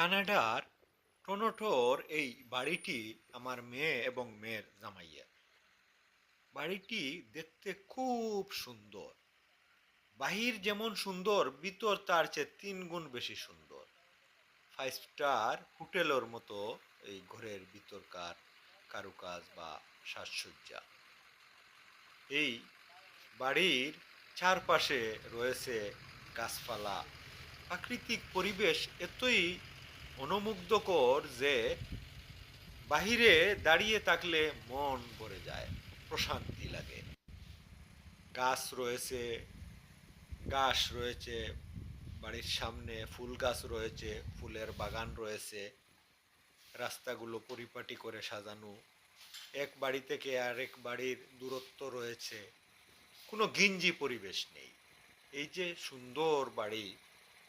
কানাডার টরন্টোর এই বাড়িটি আমার মেয়ে এবং মেয়ের জামাইয়ের। বাড়িটি দেখতে খুব সুন্দর। বাহির যেমন সুন্দর, ভিতর তার চেয়ে তিন গুণ বেশি সুন্দর। ফাইভ স্টার হোটেলের মতো এই ঘরের ভিতরকার কারুকাজ বা সাজসজ্জা। এই বাড়ির চারপাশে রয়েছে গাছপালা। প্রাকৃতিক পরিবেশ এতই অনুমুগ্ধকর যে বাহিরে দাঁড়িয়ে থাকলে মন ভরে যায়, প্রশান্তি লাগে। গাছ রয়েছে গাছ রয়েছে, বাড়ির সামনে ফুল গাছ রয়েছে, ফুলের বাগান রয়েছে, রাস্তাগুলো পরিপাটি করে সাজানো, এক বাড়ি থেকে আরেক বাড়ির দূরত্ব রয়েছে, কোনো গিঞ্জি পরিবেশ নেই। এই যে সুন্দর বাড়ি,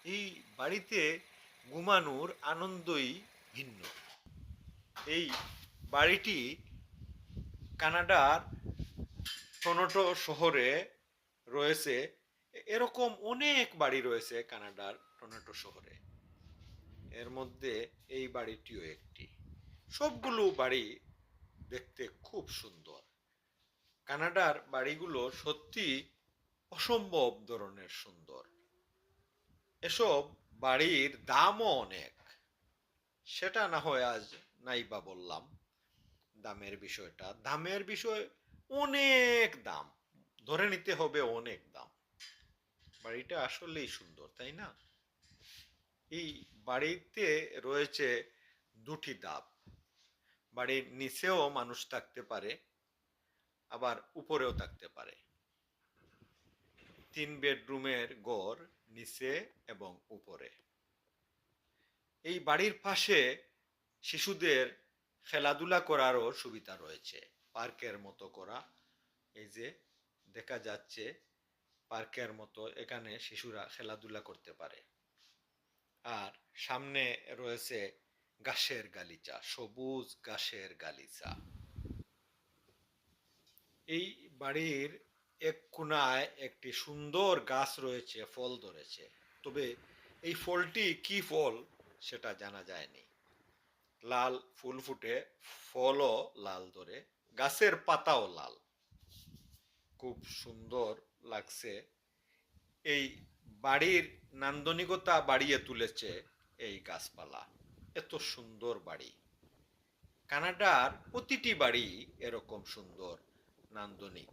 এই বাড়িতে ঘুমানোর আনন্দই ভিন্ন। এই বাড়িটি কানাডার টরন্টো শহরে রয়েছে। এরকম অনেক বাড়ি রয়েছে কানাডার টরন্টো শহরে। এর মধ্যে এই বাড়িটিও একটি। সবগুলো বাড়ি দেখতে খুব সুন্দর। কানাডার বাড়িগুলো সত্যি অসম্ভব ধরনের সুন্দর। এসব বাড়ির দামও অনেক। সেটা না হয় আজ নাই বা বললাম দামের বিষয়টা। দামের বিষয় অনেক দাম। ধরে নিতে হবে অনেক দাম। বাড়িটা আসলেই সুন্দর, তাই না? এই বাড়িতে রয়েছে দুটি ধাপ বাড়ির নিচেও মানুষ থাকতে পারে, আবার উপরেও থাকতে পারে। তিন বেডরুমের ঘর নিচে এবং উপরে। এই বাড়ির পাশে শিশুদের খেলাধুলা করারও সুবিধা রয়েছে। পার্কের মতো করা। এই যে দেখা যাচ্ছে পার্কের মতো এখানে শিশুরা খেলাধুলা করতে পারে। আর সামনে রয়েছে গাছের গালিচা, সবুজ গাছের গালিচা। এই বাড়ির এক কোনায় একটি সুন্দর গাছ রয়েছে, ফল ধরেছে। তবে এই ফলটি কি ফল সেটা জানা যায়নি। লাল ফুল ফুটে, ফলও লাল ধরে, গাছের পাতাও লাল। খুব সুন্দর লাগছে। এই বাড়ির নান্দনিকতা বাড়িয়ে তুলেছে এই গাছপালা। এত সুন্দর বাড়ি। কানাডার প্রতিটি বাড়ি এরকম সুন্দর, নান্দনিক।